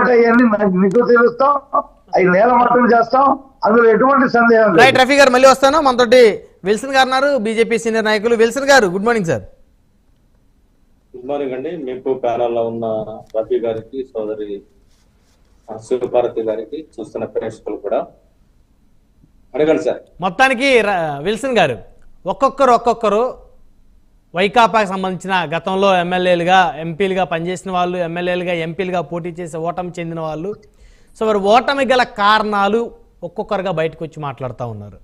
అవన్నీ మీకు తెలుస్తాం. అవి నేల మట్టం చేస్తాం. అందులో ఎటువంటి సందేహం లేదు. రైట్ రఫీ గారు మళ్ళీ వస్తాను. మనతోటి విల్సన్ గారు ఉన్నారు. బీజేపీ సీనియర్ నాయకులు. విల్సన్ గారు good morning sir. Good morning అండి. మీకు ప్యానల్లో ఉన్న రఫీ గారికి సోదరి శివభారతి గారికి చూస్తున్న ప్రేక్షకులు కూడా అడగండి సార్. మొత్తానికి విల్సన్ గారు ఒక్కొక్కరు ఒక్కొక్కరు వైకాపాకి సంబంధించిన గతంలో ఎమ్మెల్యేలుగా ఎంపీలుగా పనిచేసిన వాళ్ళు ఎమ్మెల్యేలుగా ఎంపీలుగా పోటీ చేసి ఓటమి చెందిన వాళ్ళు. సో వారు ఓటమి గల కారణాలు ఒక్కొక్కరుగా బయటకు వచ్చి మాట్లాడుతూ ఉన్నారు.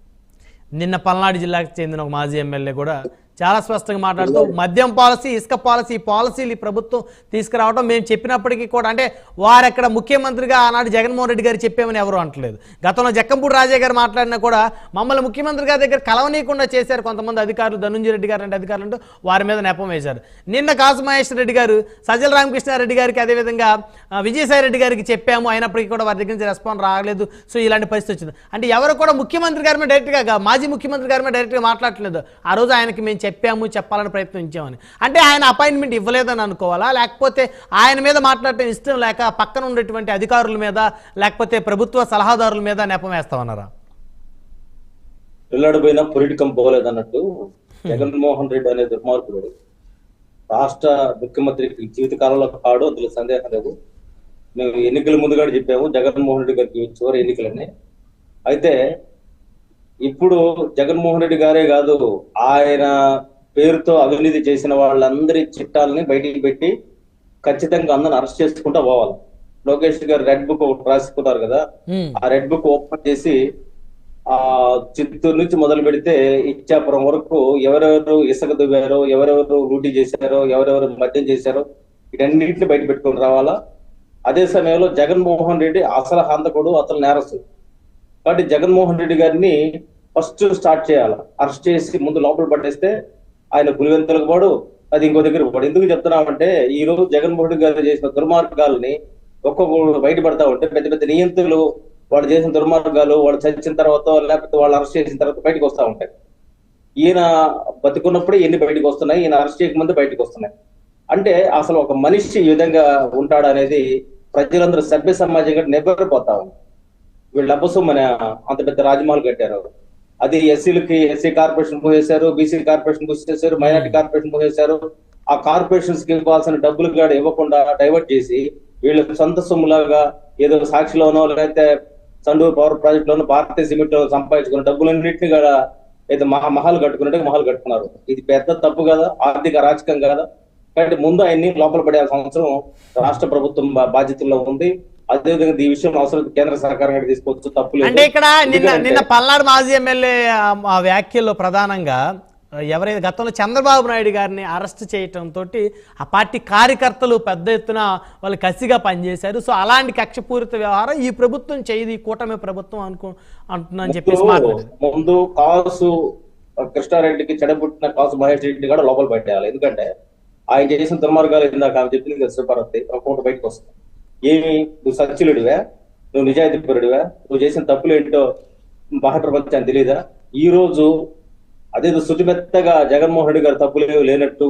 నిన్న పల్నాడు జిల్లాకు చెందిన ఒక మాజీ ఎమ్మెల్యే కూడా చాలా స్పష్టంగా మాట్లాడుతూ మద్యం పాలసీ ఇసుక పాలసీ పాలసీలు ఈ ప్రభుత్వం తీసుకురావడం మేము చెప్పినప్పటికీ కూడా అంటే వారెక్కడ ముఖ్యమంత్రిగా ఆనాడు జగన్మోహన్ రెడ్డి గారు చెప్పామని ఎవరు అంటలేదు గతంలో జక్కంపూడి రాజయ్య గారు మాట్లాడినా కూడా మమ్మల్ని ముఖ్యమంత్రి గారి దగ్గర కలవనీయకుండా చేశారు కొంతమంది అధికారులు. ధనుంజయ రెడ్డి గారు అంటే అధికారులు అంటూ వారి మీద నెపం వేశారు. నిన్న కాసు మహేశ్వర రెడ్డి గారు సజ్జల రామకృష్ణారెడ్డి గారికి అదేవిధంగా విజయసాయి రెడ్డి గారికి చెప్పాము. అయినప్పటికీ కూడా వారి దగ్గర నుంచి రెస్పాన్స్ రాలేదు. సో ఇలాంటి పరిస్థితి వచ్చింది. అంటే ఎవరు కూడా ముఖ్యమంత్రి గారి మీద డైరెక్ట్గా మాజీ ముఖ్యమంత్రి గారి మీద డైరెక్ట్గా మాట్లాడట్లేదు. ఆ రోజు ఆయనకి మేము చెప్పాము చెప్పాలని ప్రయత్నించామని. అంటే ఆయన అపాయింట్మెంట్ ఇవ్వలేదని అనుకోవాలా? లేకపోతే ఆయన మీద మాట్లాడటం ఇష్టం లేక పక్కన ఉండేటువంటి అధికారుల మీద లేకపోతే ప్రభుత్వ సలహాదారుల మీద నెపం వేస్తామన్నారా? పిల్లడిపోయినా పొరిటికం పోలేదు అన్నట్టు జగన్మోహన్ రెడ్డి అనే దుర్మార్గుడు రాష్ట్ర ముఖ్యమంత్రి జీవితకాలంలో కాడు అందులో సందేహం లేదు. మేము ఎన్నికల ముందుగా చెప్పాము జగన్మోహన్ రెడ్డి గారికి చివరి ఎన్నికలని. అయితే ఇప్పుడు జగన్మోహన్ రెడ్డి గారే కాదు ఆయన పేరుతో అవినీతి చేసిన వాళ్ళందరి చిట్టాలని బయటికి పెట్టి ఖచ్చితంగా అందరిని అరెస్ట్ చేసుకుంటా పోవాలి. లోకేష్ గారు రెడ్ బుక్ ఒకటి రాసుకున్నారు కదా. ఆ రెడ్ బుక్ ఓపెన్ చేసి ఆ చిత్తూరు నుంచి మొదలు పెడితే ఇచ్చాపురం వరకు ఎవరెవరు ఇసుక దువ్వారో ఎవరెవరు లూటీ చేశారో ఎవరెవరు మద్యం చేశారో వీటన్నిటిని బయట పెట్టుకొని రావాలా. అదే సమయంలో జగన్మోహన్ రెడ్డి అసలు హంతకుడు అసలు నేరస్తు కాబట్టి జగన్మోహన్ రెడ్డి గారిని ఫస్ట్ స్టార్ట్ చేయాలి. అరెస్ట్ చేసి ముందు లోపల పట్టేస్తే ఆయన గురివెంతలకు పోడు అది ఇంకో దగ్గర పోడు. ఎందుకు చెప్తున్నామంటే ఈ రోజు జగన్మోహన్ రెడ్డి గారు చేసిన దుర్మార్గాల్ని ఒక్కొక్కరు బయటపడతా ఉంటే పెద్ద పెద్ద నియంత్రులు వాళ్ళు చేసిన దుర్మార్గాలు వాళ్ళు చచ్చిన తర్వాత లేకపోతే వాళ్ళు అరెస్ట్ చేసిన తర్వాత బయటకు వస్తా ఉంటాయి. ఈయన బతుకున్నప్పుడే ఎన్ని బయటకు వస్తున్నాయి. ఈయన అరెస్ట్ చేయకముందు బయటకు వస్తున్నాయి. అంటే అసలు ఒక మనిషి ఈ విధంగా ఉంటాడు అనేది ప్రజలందరూ సభ్య సమాజంగా నిబ్బరిపోతా ఉంది వీళ్ళు మన అంత పెద్ద రాజమహల్ కట్టారు. అది ఎస్సీలకి ఎస్సీ కార్పొరేషన్ పోసేశారు బీసీ కార్పొరేషన్ పోసేశారు మైనార్టీ కార్పొరేషన్ పోసేశారు. ఆ కార్పొరేషన్స్కి ఇవ్వాల్సిన డబ్బులు కూడా ఇవ్వకుండా డైవర్ట్ చేసి వీళ్ళు సొంత సొమ్ములాగా ఏదో సాక్షిలోనో లేకపోతే చండూరు పవర్ ప్రాజెక్ట్ లోనో భారతీయ సిమెంట్లో సంపాదించుకున్న డబ్బులన్నింటినీ కూడా అయితే మహా మహాలు కట్టుకున్నట్టు మహాలు కట్టుకున్నారు. ఇది పెద్ద తప్పు కదా ఆర్థిక రాజకీయం కదా. కాబట్టి ముందు ఆయన్ని లోపల పడే అవసరం రాష్ట్ర ప్రభుత్వం బాధ్యతల్లో ఉంది. అదేవిధంగా ఈ విషయం అవసరం కేంద్ర సర్కారం తీసుకోవచ్చు తప్పు లేదు. అంటే ఇక్కడ నిన్న నిన్న పల్నాడు మాజీ ఎమ్మెల్యే ఆ, వ్యాఖ్యల్లో ప్రధానంగా ఎవరైతే గతంలో చంద్రబాబు నాయుడు గారిని అరెస్ట్ చేయటం తోటి ఆ పార్టీ కార్యకర్తలు పెద్ద ఎత్తున వాళ్ళు కసిగా పనిచేశారు. సో అలాంటి కక్షపూరిత వ్యవహారం ఈ ప్రభుత్వం చేయదు ఈ కూటమి ప్రభుత్వం అనుకో అంటున్నాను చెప్పేసి ముందు- కాసు కృష్ణారెడ్డికి చెడబుట్టిన కాసు మహేష్ రెడ్డి కూడా లోపల పెట్టేయాలి. ఎందుకంటే ఆయన చేసిన దుర్మార్గాలు ఇందాక ఆమె చెప్పింది కదా శివపార్వతి ఒక్కొక్కటి బయటకు వస్తుంది. ఏమి? నువ్వు సత్యులుడివా నువ్వు నిజాయితీ పరుడివా? నువ్వు చేసిన తప్పులు ఏంటో బాహ్య ప్రపంచానికి తెలీదా? ఈ రోజు అదేదో శుతిమెత్తగా జగన్మోహన్ రెడ్డి గారు తప్పులు లేనట్టు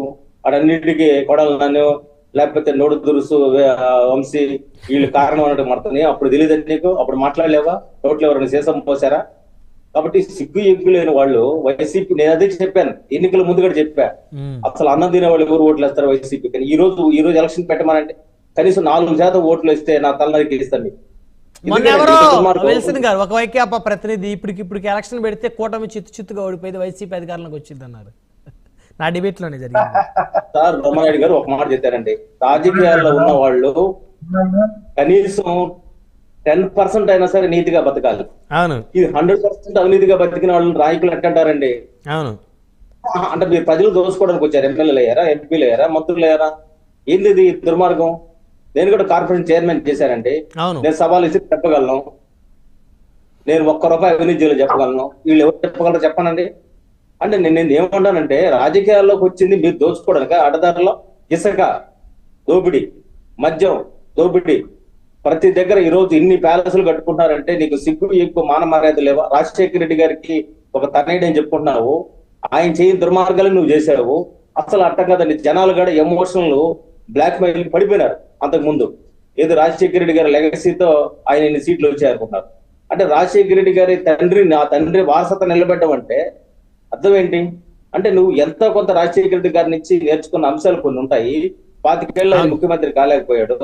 అడన్నిటికీ కొడాలి నన్ను లేకపోతే నోడు దురుసు వంశీ వీళ్ళు కారణం అన్నట్టు మాడుతుంది అప్పుడు తెలియదు నీకు? అప్పుడు మాట్లాడలేవా? నోట్లో ఎవరైనా శేషం పోసారా కాబట్టి సిగ్గు ఎగ్గు లేని వాళ్ళు వైసీపీ నేను అదే చెప్పాను. ఎన్నికల ముందు కూడా చెప్పా. అసలు అన్నం తినే వాళ్ళు ఎవరు ఓట్లు వేస్తారు వైసీపీ కానీ ఈ రోజు ఈ రోజు ఎలక్షన్ పెట్టమనంటే కనీసం నాలుగు శాతం ఓట్లు వేస్తే నా తలనరికి ఇస్తాను. మొన్న ఎవరో విల్సన్ గారు ఒక వైకాపా ప్రతినిధి ఇప్పటికి ఇప్పటికి ఎలక్షన్ పెడితే కూటమి చిత్తు చిత్తుగా ఓడిపోయింది వైసీపీ అధికారంలోకి వచ్చింది అన్నారు. నా డిబేట్లోనే జరిగింది. సార్ రమణారెడ్డి గారు ఒక మాట చెప్పారండి. రాజకీయాల్లో ఉన్న వాళ్ళు కనీసం టెన్ పర్సెంట్ అయినా సరే నీతిగా బతకాలి. అవును. ఇది హండ్రెడ్ పర్సెంట్ అవినీతిగా బతికిన వాళ్ళు నాయకులు ఎట్టంటారండి అవును. అంటే మీరు ప్రజలు దోసుకోవడానికి వచ్చారు. ఎమ్మెల్యేలు అయ్యారా? ఎంపీలు అయ్యారా? మంత్రులు అయ్యారా? ఏంది ఇది దుర్మార్గం? నేను కూడా కార్పొరేషన్ చైర్మన్ చేశానండి. అవును. నేను సవాల్ ఇచ్చి చెప్పగలను. నేను ఒక్క రూపాయి అవినీతి చేయాలో చెప్పగలను. వీళ్ళు ఎవరు చెప్పగలరో చెప్పనండి. అంటే నేను నేను ఏమన్నానంటే రాజకీయాల్లోకి వచ్చింది మీరు దోచుకోవడానిక అడదారిలో ఇసుక దోపిడి మద్యం దోపిడి. ప్రతి దగ్గర ఈ రోజు ఇన్ని ప్యాలెస్లు కట్టుకుంటున్నారంటే నీకు సిగ్గు ఎక్కువ మాన మర్యాద లేవా? రాజశేఖర రెడ్డి గారికి ఒక తనయుడు అని చెప్పుకుంటున్నావు. ఆయన చేయని దుర్మార్గాలు నువ్వు చేసావు అసలు అట్ట కదండి. జనాలు కూడా ఎమోషనల్ బ్లాక్ మెయిల్ పడిపోయినారు అంతకు ముందు. ఏదో రాజశేఖర రెడ్డి గారి లెగసీతో ఆయన ఇన్ని సీట్లు వచ్చాయనుకున్నారు. అంటే రాజశేఖర రెడ్డి గారి తండ్రిని ఆ తండ్రి వారసత్వం నిలబెట్టడం అంటే అర్థం ఏంటి? అంటే నువ్వు ఎంతో కొంత రాజశేఖర రెడ్డి గారి నుంచి నేర్చుకున్న అంశాలు కొన్ని ఉంటాయి. పాతికేళ్ళు ఆయన ముఖ్యమంత్రి కాలేకపోయాడు.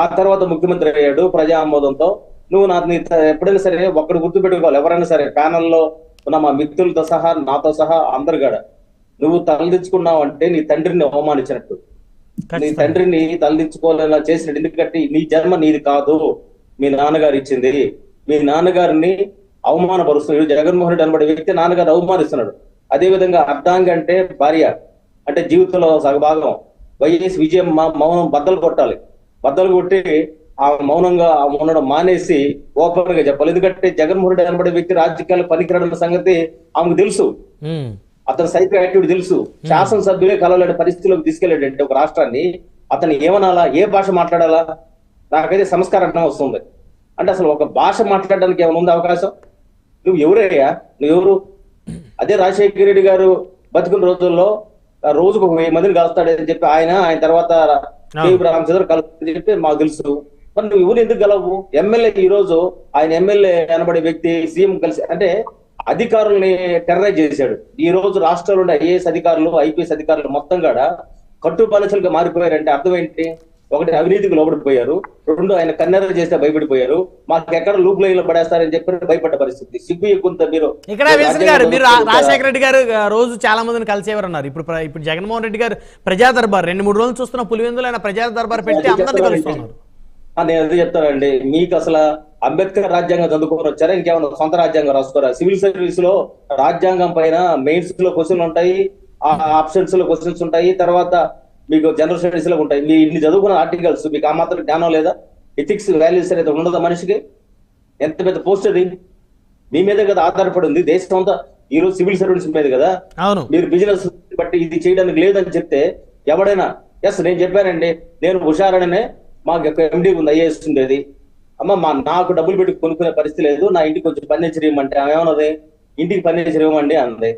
ఆ తర్వాత ముఖ్యమంత్రి అయ్యాడు ప్రజా ఆమోదంతో నువ్వు నా ఎప్పుడైనా సరే ఒక్కడు గుర్తు పెట్టుకోవాలి ఎవరైనా సరే ప్యానల్లో ఉన్న మా మిత్రులతో సహా నాతో సహా అందరు కూడా నువ్వు తలదించుకున్నావు అంటే నీ తండ్రిని అవమానించినట్టు. నీ. తండ్రిని తలదించుకోలేలా చేసినట్టు ఎందుకంటే నీ జన్మ నీది కాదు మీ నాన్నగారు ఇచ్చింది. మీ నాన్నగారిని అవమానపరుస్తున్నాడు. జగన్మోహన్ రెడ్డి అనబడే వ్యక్తి నాన్నగారు అవమానిస్తున్నాడు. అదే విధంగా అర్ధాంగి అంటే భార్య అంటే జీవితంలో సగభాగం. వైఎస్ విజయం మౌనం బద్దలు కొట్టాలి. బద్దలు కొట్టి ఆ మౌనంగా ఆ ఉండడం మానేసి ఓపెన్గా చెప్పాలి. ఎందుకంటే జగన్మోహన్ రెడ్డి అనబడే వ్యక్తి రాజకీయాలు పనికిరాడన్న సంగతి ఆమెకు తెలుసు. అతని సైకో యాక్టివిటీ తెలుసు. శాసనసభ్యులే కలవలేని పరిస్థితిలోకి తీసుకెళ్ళాడంటే ఒక రాష్ట్రాన్ని అతను ఏమనాలా ఏ భాష మాట్లాడాలా? నాకైతే సంస్కారం వస్తుంది. అంటే అసలు ఒక భాష మాట్లాడడానికి ఏమైనా ఉంది అవకాశం? నువ్వు ఎవరయ్యా? నువ్వు ఎవరు అదే రాజశేఖర రెడ్డి గారు బతుకున్న రోజుల్లో ఆ రోజుకు ఒక వెయ్యి మందిని కలుస్తాడని చెప్పి ఆయన ఆయన తర్వాత రామచంద్ర కలుస్తాడని చెప్పి మాకు తెలుసు. మరి నువ్వు ఎవరు ఎందుకు గలవు ఎమ్మెల్యే ఈ రోజు ఆయన ఎమ్మెల్యే అనబడే వ్యక్తి సీఎం కలిసి అంటే అధికారుల్ని టెర్రరైజ్ చేశాడు. ఈ రోజు రాష్ట్రంలో ఉండే ఐఏఎస్ అధికారులు ఐపీఎస్ అధికారులు మొత్తం కూడా కట్టు బానిసలుగా మారిపోయారంటే అర్థం ఏంటి ఒకటి అవినీతికి లోబడిపోయారు. రెండు ఆయన కన్నెర చేస్తే భయపడిపోయారు. మాకు ఎక్కడ లూప్ లైన్లో పడేస్తారని చెప్పి భయపడ్డ పరిస్థితి. సిగ్గు ఎక్కువ మీరు ఇక్కడ విల్సన్ గారు మీరు రాజశేఖర రెడ్డి గారు రోజు చాలా మందిని కలిసేవారు అన్నారు ఇప్పుడు ఇప్పుడు జగన్మోహన్ రెడ్డి గారు ప్రజా దర్బార్ రెండు మూడు రోజులు చూస్తున్న పులివెందులు ఆయన ప్రజా దర్బార్ పెట్టి అందరిని కలుస్తున్నారు నేను అదే చెప్తానండి మీకు అసలు అంబేద్కర్ రాజ్యాంగం చదువుకొని వచ్చారా? ఇంకేమన్నా సొంత రాజ్యాంగం రాసుకోరా సివిల్ సర్వీస్లో రాజ్యాంగం పైన మెయిన్స్లో క్వశ్చన్లు ఉంటాయి ఆ ఆప్షన్స్లో క్వశ్చన్స్ ఉంటాయి తర్వాత మీకు జనరల్ స్టడీస్లో ఉంటాయి. మీ ఇన్ని చదువుకున్న ఆర్టికల్స్ మీకు ఆ మాత్రం జ్ఞానం లేదా? ఎథిక్స్ వాల్యూస్ అనేది ఉండదా మనిషికి? ఎంత పెద్ద పోస్ట్ అది? మీ మీదే కదా ఆధారపడి ఉంది. దేశం అంతా ఈ రోజు సివిల్ సర్వీస్ మీద కదా? మీరు బిజినెస్ బట్టి ఇది చేయడానికి లేదని చెప్తే ఎవడైనా ఎస్ నేను చెప్పానండి నేను హుషారనే మాకు ఎండి ఉంది ఐఏఎస్ ఉండేది. అమ్మ మా నాకు డబ్బులు పెట్టి కొనుక్కునే పరిస్థితి లేదు. నా ఇంటికి కొంచెం ఫర్నిచర్ ఇవ్వమంటే ఆమె ఏమన్నది? ఇంటికి ఫర్నిచర్ ఇవ్వమండి అంది.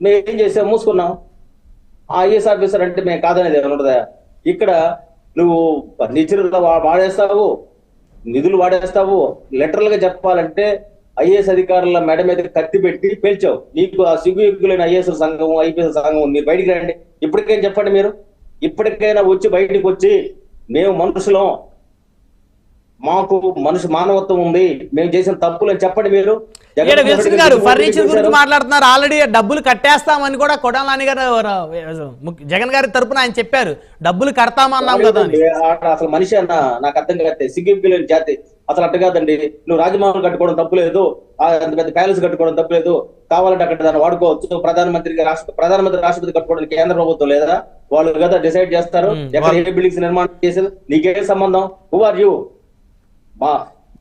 మేము ఏం చేసాం? మూసుకున్నాం. ఆ ఐఏఎస్ ఆఫీసర్ అంటే మేము కాదనేది ఏమైనా ఉండదా ఇక్కడ నువ్వు ఫర్నిచర్ వాడేస్తావు నిధులు వాడేస్తావు లెటరల్గా చెప్పాలంటే ఐఏఎస్ అధికారుల మెడ మీద కత్తి పెట్టి పేల్చావు. నీకు ఆ సిగ్గు ఎక్కులైన ఐఏఎస్ సంఘం ఐపీఎస్ సంఘం మీరు బయటికి రండి. ఇప్పటికైనా చెప్పండి మీరు? ఇప్పటికైనా వచ్చి బయటికి వచ్చి మేము మనుషులం. మాకు మనిషి మానవత్వం ఉంది. మేము చేసిన తప్పులు అని చెప్పండి మీరు. విల్సన్ గారు ఫర్నిచర్ గురించి? మాట్లాడుతున్నారు. ఆల్రెడీ డబ్బులు కట్టేస్తామని కూడా కొడాలని గారు జగన్ గారి తరపున ఆయన చెప్పారు. డబ్బులు కడతామన్నాం కదా అసలు మనిషి అన్న నాకు అర్థం కాదు సిగ్గింపు లేని జాతి. అసలు అట్ట కాదండి. నువ్వు రాజమహల్ కట్టుకోవడం తప్పులేదు అంత పెద్ద ప్యాలెస్ కట్టుకోవడం తప్పులేదు కావాలంటే అక్కడ దాన్ని వాడుకోవచ్చు. ప్రధానమంత్రికి రాష్ట్ర ప్రధానమంత్రి రాష్ట్రపతి కట్టుకోవడానికి కేంద్ర ప్రభుత్వం లేదా? వాళ్ళు కదా డిసైడ్ చేస్తారు. ఎక్కడ ఏ బిల్డింగ్స్ నిర్మాణం చేసేది నీకే సంబంధం? హూ ఆర్ యూ మా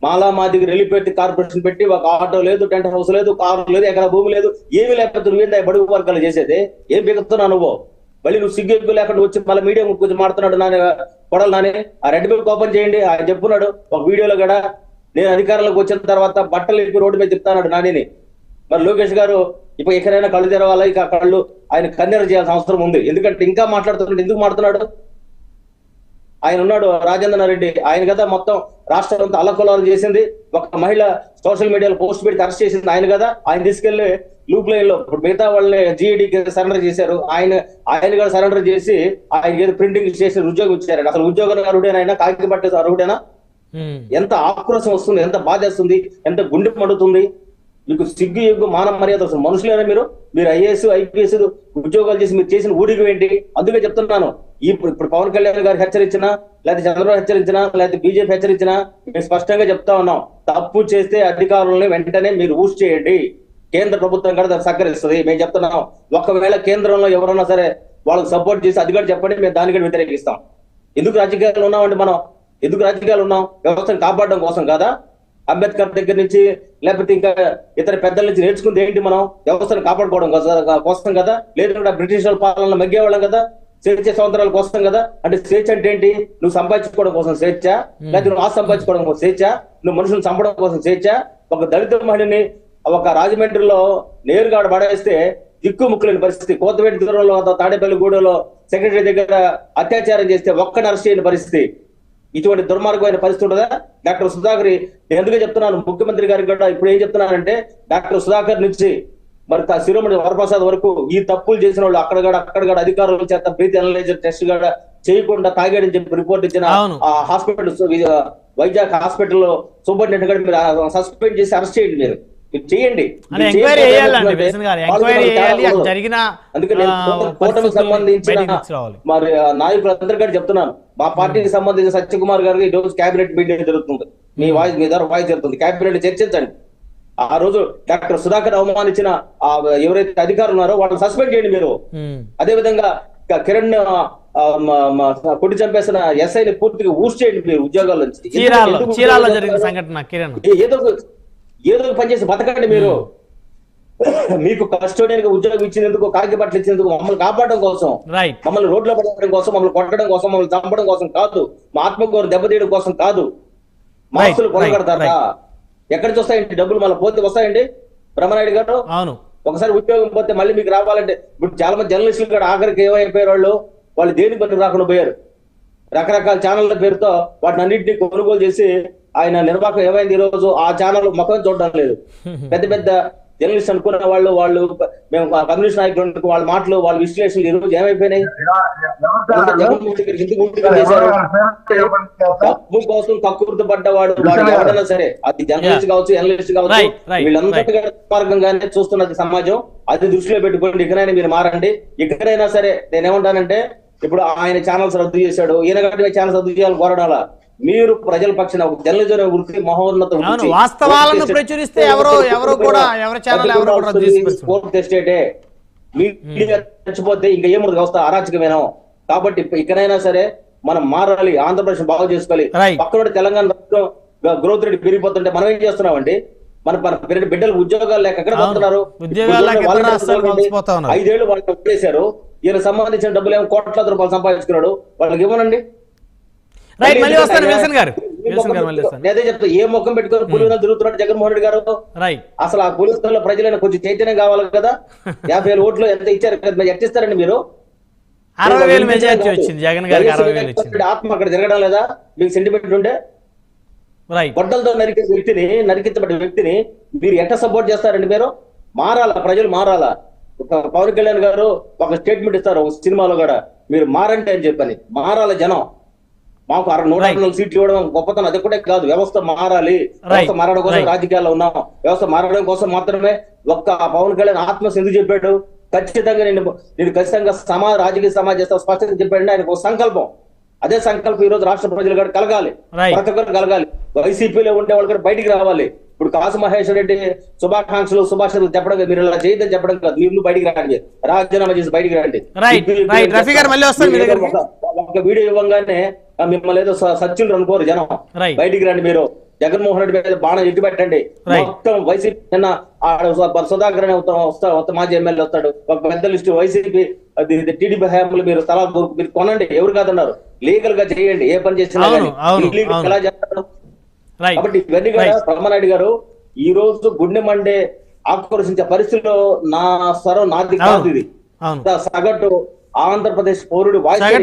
మాలా మాదికి రెలిపెట్టి కార్పొరేషన్ పెట్టి ఒక ఆటో లేదు టెంట్ హౌస్ లేదు కారు లేదు ఎక్కడ భూమి లేదు ఏమీ లేకపోతే నువ్వేందా బడుగు వర్గాలు చేసేది? ఏం బిగుతున్నావు నువ్వు? మళ్ళీ నువ్వు సిగ్గు లేకుండా వచ్చి మళ్ళీ మీడియా కొంచెం మాడుతున్నాడు నాని కొడలు నాని ఆ రెడ్ బుక్ ఓపెన్ చేయండి ఆయన చెప్పున్నాడు. ఒక వీడియోలో కూడా నేను అధికారంలోకి వచ్చిన తర్వాత బట్టలు ఇప్పి రోడ్డు మీద చెప్తాన్నాడు నానిని. మరి లోకేష్ గారు ఇప్పుడు ఎక్కడైనా కళ్ళు తెరవాలి? ఇక కళ్ళు ఆయన కన్నెర చేయాల్సిన అవసరం ఉంది. ఎందుకంటే ఇంకా మాట్లాడుతున్నాడు ఎందుకు మాట్లాడుతున్నాడు? ఆయన ఉన్నాడు రాజేంద్ర రెడ్డి. ఆయన కదా మొత్తం రాష్ట్రం అంతా అల్లకొల్లాలు చేసింది. ఒక మహిళ సోషల్ మీడియాలో పోస్ట్ పెట్టి అరెస్ట్ చేసింది ఆయన కదా. ఆయన తీసుకెళ్ళి లూప్ లైన్లో ఇప్పుడు మిగతా వాళ్ళని జీఈడీకి సరెండర్ చేశారు. ఆయన ఆయన కూడా సరెండర్ చేసి ఆయన ఏదో ప్రింటింగ్ చేసి ఉద్యోగం ఇచ్చారు అసలు ఉద్యోగం అర్హుడేనా ఆయన? కాకి పట్టే అర్హుడేనా. ఎంత ఆక్రోశం వస్తుంది ఎంత బాధేస్తుంది ఎంత గుండె మండుతుంది. మీకు సిగ్గు ఎగ్గు మాన మర్యాద అసలు మనుషులేనా మీరు మీరు ఐఏఎస్ ఐపీఎస్ ఉద్యోగాలు చేసి మీరు చేసిన ఊడికి ఏంటి? అందుకే చెప్తున్నాను. ఇప్పుడు ఇప్పుడు పవన్ కళ్యాణ్ గారు హెచ్చరించినా లేకపోతే చంద్రబాబు హెచ్చరించినా లేకపోతే బీజేపీ హెచ్చరించినా మేము స్పష్టంగా చెప్తా ఉన్నాం. తప్పు చేస్తే అధికారులని వెంటనే మీరు ఊసి చేయండి. కేంద్ర ప్రభుత్వం కూడా దాన్ని సహకరిస్తుంది. మేము చెప్తున్నాం. ఒకవేళ కేంద్రంలో ఎవరన్నా సరే వాళ్ళకి సపోర్ట్ చేసి అది కూడా చెప్పండి మేము దాన్ని కూడా వ్యతిరేకిస్తాం. ఎందుకు రాజకీయాలు ఉన్నామండి మనం? ఎందుకు రాజకీయాలు ఉన్నాం? వ్యవస్థను కాపాడడం కోసం కదా? అంబేద్కర్ దగ్గర నుంచి లేకపోతే ఇంకా ఇతర పెద్దల నుంచి నేర్చుకుంది ఏంటి మనం? వ్యవస్థను కాపాడుకోవడం కోసం- కదా లేదు కూడా బ్రిటిష్ వాళ్ళ పాలన మగ్గేవాళ్ళం కదా? స్వేచ్ఛ స్వాతంత్రాల కోసం కదా? అంటే స్వేచ్ఛ అంటే ఏంటి? నువ్వు సంపాదించుకోవడం కోసం స్వేచ్ఛ లేకపోతే నువ్వు ఆస్తి సంపాదించుకోవడం కోసం స్వేచ్ఛ నువ్వు మనుషులను చంపడం కోసం స్వేచ్ఛ ఒక దళిత మహిళని ఒక రాజమండ్రిలో నేరుగా పడేస్తే దిక్కు ముక్కులేని పరిస్థితి. కోతవేటి దూరంలో తాడేపల్లి గూడలో సెక్రటరీ దగ్గర అత్యాచారం చేస్తే ఒక్కని అరెస్ట్ చేయని పరిస్థితి. ఇటువంటి దుర్మార్గమైన పరిస్థితి ఉండదా? డాక్టర్ సుధాకర్ నేను ఎందుకు చెప్తున్నాను? ముఖ్యమంత్రి గారికి కూడా ఇప్పుడు ఏం చెప్తున్నానంటే డాక్టర్ సుధాకర్ నుంచి మరి శిరోమణి వరప్రసాద్ వరకు ఈ తప్పులు చేసిన వాళ్ళు అక్కడ కూడా అక్కడ కూడా అధికారుల చేత ప్రీతి అనలైజర్ టెస్ట్ కూడా చేయకుండా తాగాడని చెప్పి రిపోర్ట్ ఇచ్చిన హాస్పిటల్ వైజాగ్ హాస్పిటల్లో సూపరింటెండెంట్ గారు మీరు సస్పెండ్ చేసి అరెస్ట్ చేయండి మీరు. మీరు చేయండి. ఎంక్వైరీ చేయాలి. జరిగిన సంబంధించిన మరి ఆ నాయకులందరికీ కూడా చెప్తున్నాను. మా పార్టీకి సంబంధించిన సత్యకుమార్ గారికి ఈ రోజు కేబినెట్ మీటింగ్ జరుగుతుంది. మీ వాయిస్ మీ ద్వారా వాయిస్ జరుగుతుంది. కేబినెట్ చర్చించండి. ఆ రోజు డాక్టర్ సుధాకర్ అవమానించిన ఆ ఎవరైతే అధికారులు ఉన్నారో వాళ్ళని సస్పెండ్ చేయండి మీరు. అదే విధంగా కిరణ్ కొట్టి చంపేసిన ఎస్ఐని పూర్తిగా ఊసి చేయండి మీరు ఉద్యోగాల నుంచి. ఏదో ఏదో ఒక పని చేసి బతకండి మీరు. మీకు కస్టోడియన్గా ఉద్యోగం ఇచ్చినందుకు కాకి బట్టలు ఇచ్చినందుకు మమ్మల్ని కాపాడడం కోసం మమ్మల్ని రోడ్లో పడడం కోసం మమ్మల్ని కొట్టడం కోసం మమ్మల్ని చంపడం కోసం కాదు. మా ఆత్మగౌరవం దెబ్బతీయడం కోసం కాదు. Right, కొనగడతారా ఎక్కడి నుంచి వస్తాయండి? డబ్బులు మళ్ళీ పోతే వస్తాయండి? బ్రహ్మనాయుడు గారు? అవును. ఒకసారి ఉద్యోగం పోతే మళ్ళీ మీకు రావాలంటే ఇప్పుడు చాలా మంది జర్నలిస్టులు కూడా ఆఖరికి ఏమైపోయారు వాళ్ళు? వాళ్ళు దేని పని రాకుండా పోయారు? రకరకాల ఛానళ్ళ పేరుతో వాటిని అన్నింటినీ కొనుగోలు చేసి ఆయన నిర్వాహకం ఏమైంది ఈ రోజు? ఆ ఛానల్ ముఖం చూడడం లేదు. పెద్ద పెద్ద జర్నలిస్ట్ అనుకున్న వాళ్ళు వాళ్ళు మేము కమ్యూనిస్ట్ నాయకులు వాళ్ళ మాటలు వాళ్ళ విశ్లేషణలు ఈ రోజు ఏమైపోయినాయి? డబ్బు కోసం కక్కుర్తి పడ్డవాడు వాడు ఎవడైనా సరే? అది జర్నలిస్ట్ కావచ్చు ఎనలిస్ట్ కావచ్చు వీళ్ళందరికీ మార్గంగానే చూస్తున్నది సమాజం. అది దృష్టిలో పెట్టుకోండి ఇకనైనా మీరు మారండి. ఇకనైనా సరే నేనేమంటానంటే ఇప్పుడు ఆయన ఛానల్స్ రద్దు చేశాడు ఈయన ఛానల్స్ రద్దు చేయాలని కోరడాల? మీరు ప్రజల పక్షాన ఒక జర్నలిజం వృత్తి మహోన్నత. వాస్తవాలను ప్రచురిస్తే ఎవరో ఎవరో కూడా ఎవరి ఛానల్ ఎవరో మీడియా చచ్చిపోతే ఇంకా ఏముండదు వ్యవస్థ అరాచకమేనా కాబట్టి ఇకనైనా సరే మనం మారాలి ఆంధ్రప్రదేశ్ బాగు చేసుకోవాలి. పక్కన తెలంగాణ రాష్ట్రం గ్రోత్ రేట్ పెరిగిపోతుంటే మనం ఏం చేస్తున్నామండి? మన మన బిడ్డలు ఉద్యోగాలు లేక ఎక్కడ. పోతున్నారు. ఐదేళ్ళు వాళ్ళు వదిలేశారు. ఈయన సంబంధించిన డబ్బులు ఏమో కోట్ల రూపాయలు సంపాదించుకున్నాడు. వాళ్ళకి ఇవ్వనండి. రైట్ మళ్ళీ వస్తాను విల్సన్ గారు. నేనే చెప్తా ఏ ముఖం పెట్టుకొని పులివెందులు తిరుగుతున్నాడు జగన్మోహన్ రెడ్డి గారు? రైట్ అసలు ఆ పులివెందుల ప్రజలైనా కొంచెం చైతన్యం కావాలి కదా? యాభై వేల ఓట్లు ఎంత ఇచ్చారు ఎట్టిస్తారండి మీరు? అరవై వేలు మెజార్టీ వచ్చింది జగన్ గారికి అరవై వేలు వచ్చింది ఆత్మ అక్కడ జరగడం లేదా? మీకు సెంటిమెంట్ ఉండే గొడ్డలతో నరికే వ్యక్తిని నరికించబడిన వ్యక్తిని మీరు ఎట్లా సపోర్ట్ చేస్తారండి మీరు? మారాలా? ప్రజలు మారాలా? ఒక పవన్ కళ్యాణ్ గారు ఒక స్టేట్మెంట్ ఇస్తారు ఒక సినిమాలో కూడా. మీరు మారండి అని చెప్పని. మారాలి జనం. మాకు అర నూట Right. నాలుగు సీట్లు ఇవ్వడం గొప్పతనం. అది కూడా కాదు. వ్యవస్థ మారాలి. వ్యవస్థ మారడం కోసం. రాజకీయాల్లో ఉన్నాం. వ్యవస్థ మారడం కోసం మాత్రమే ఒక్క పవన్ కళ్యాణ్ ఆత్మ ఎందుకు చెప్పాడు? ఖచ్చితంగా నేను నేను ఖచ్చితంగా సమా రాజకీయ సమాజ చేస్తా స్పష్టంగా చెప్పాడు ఆయనకు ఒక సంకల్పం. అదే సంకల్పం ఈ రోజు రాష్ట్ర ప్రజలు కూడా కలగాలి. ప్రతి ఒక్కరు కలగాలి. వైసీపీలో ఉండే వాళ్ళు కూడా బయటికి రావాలి. ఇప్పుడు కాసు మహేష్ రెడ్డి శుభాకాంక్షలు శుభాషలు చెప్పడం మీరు ఇలా చేయదని చెప్పడం కాదు. మీరు బయటికి రండి. రాజీనామా చేసి బయటికి రండి. ఒక- వీడియో ఇవ్వగానే మిమ్మల్ని ఏదో సత్యులు అనుకోరు జనం. బయటికి రండి మీరు. జగన్మోహన్ రెడ్డి మీద బాణం ఎట్టి పెట్టండి. మొత్తం వైసీపీ నిన్న సుధాకర్ అనే మాజీ ఎమ్మెల్యే వస్తాడు. ఒక పెద్ద లిస్టు వైసీపీ టీడీపీ హయాంలో మీరు స్థలాలు మీరు కొనండి. ఎవరు కాదన్నారు? లీగల్గా చేయండి. ఏ పని చేసినా. ఎలా చేస్తారు? కాబట్టి ఇవన్నీ కూడా బ్రహ్మనాయుడు గారు ఈ రోజు గుండె మండే ఆక్రోశించే పరిస్థితిలో నా స్వరం నాది కాదు ఇది. సగటు ఆంధ్రప్రదేశ్ పౌరుడు వాయిస్